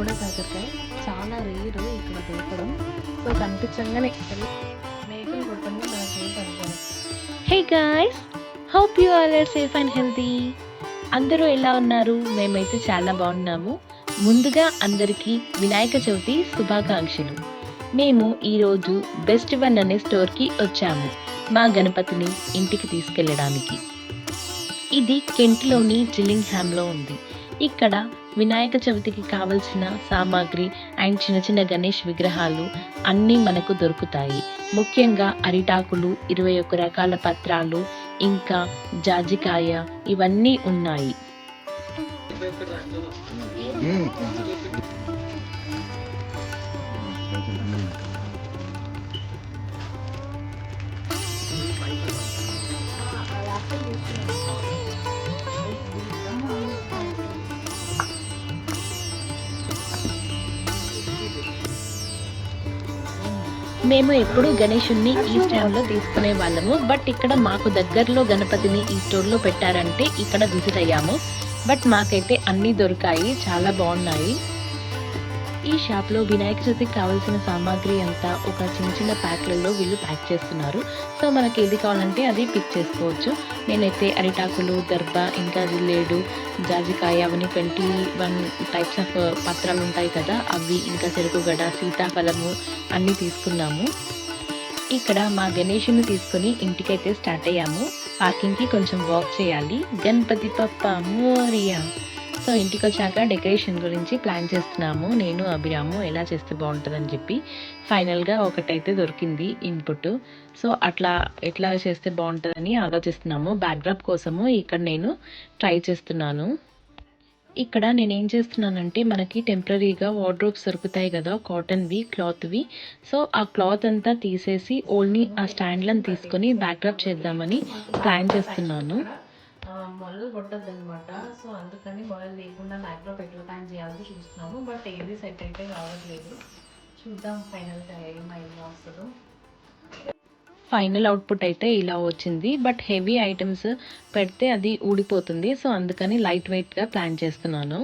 గోడ కాకరకాయ చాలా రేరు ఇక్కడ దొరకడం. సో కనిపించంగానే మేకలు కొట్టంగా నాకు ఏం పనిపోదు hey guys hope you all are safe and healthy అందరూ ఎలా ఉన్నారు? మేమైతే చాలా బాగున్నాము. ముందుగా అందరికీ వినాయక చవితి శుభాకాంక్షలు. మేము ఈరోజు బెస్ట్ వన్ అనే స్టోర్కి వచ్చాము మా గణపతిని ఇంటికి తీసుకెళ్ళడానికి. ఇది కెంట్లోని జిల్లింగ్హామ్లో ఉంది. ఇక్కడ వినాయక చవితికి కావలసిన సామాగ్రి అండ్ చిన్న చిన్న గణేష్ విగ్రహాలు అన్నీ మనకు దొరుకుతాయి. ముఖ్యంగా అరిటాకులు ఇరవై ఒక్క రకాల పత్రాలు ఇంకా జాజికాయ ఇవన్నీ ఉన్నాయి. Mm. మేము ఎప్పుడు గణేషుణ్ణి ఈ స్టాండ్లో తీసుకునే వాళ్ళము. బట్ ఇక్కడ మాకు దగ్గరలో గణపతిని ఈ స్టోర్లో పెట్టారంటే ఇక్కడ విజిట్ అయ్యాము. బట్ మాకైతే అన్నీ దొరికాయి. చాలా బాగున్నాయి. ఈ షాప్లో వినాయక చవితికి కావాల్సిన సామాగ్రి అంతా ఒక చిన్న చిన్న ప్యాక్లలో వీళ్ళు ప్యాక్ చేస్తున్నారు. సో మనకి ఏది కావాలంటే అది పిక్ చేసుకోవచ్చు. నేనైతే అరిటాకులు దర్భ ఇంకా జిల్లేడు జాజికాయ అవన్నీ ట్వంటీ వన్ టైప్స్ ఆఫ్ పత్రాలు ఉంటాయి కదా అవి ఇంకా చెరుకుగడ సీతాఫలము అన్నీ తీసుకున్నాము. ఇక్కడ మా గణేషుని తీసుకొని ఇంటికైతే స్టార్ట్ అయ్యాము. పార్కింగ్కి కొంచెం వాక్ చేయాలి. గణపతి పప్ప మోరియా సో ఇంటికి వచ్చాక డెకరేషన్ గురించి ప్లాన్ చేస్తున్నాము. నేను అభిరాము ఎలా చేస్తే బాగుంటుందని చెప్పి ఫైనల్గా ఒకటైతే దొరికింది ఇన్పుట్. సో అట్లా ఎట్లా చేస్తే బాగుంటుందని ఆలోచిస్తున్నాము. బ్యాక్డ్రాప్ కోసము ఇక్కడ నేను ట్రై చేస్తున్నాను. ఇక్కడ నేను ఏం చేస్తున్నానంటే మనకి టెంపరీగా వార్డ్రోబ్స్ దొరుకుతాయి కదా కాటన్వి క్లాత్వి. సో ఆ క్లాత్ అంతా తీసేసి ఓన్లీ ఆ స్టాండ్లను తీసుకొని బ్యాక్డ్రాప్ చేద్దామని ప్లాన్ చేస్తున్నాను. మొలలు కొట్టద్దు అనమాట సో అందుకని మొలలు లేకుండా మ్యాక్లో పెట్రోల్ ప్యాన్ చేయాలని చూస్తున్నాము. బట్ ఏది సెట్ అయితే కావట్లేదు. చూద్దాం ఫైనల్గా ఏమైందో వస్తుందో ఫైనల్ అవుట్పుట్ అయితే ఇలా వచ్చింది. బట్ హెవీ ఐటమ్స్ పెడితే అది ఊడిపోతుంది. సో అందుకని లైట్ వెయిట్గా ప్లాన్ చేస్తున్నాను.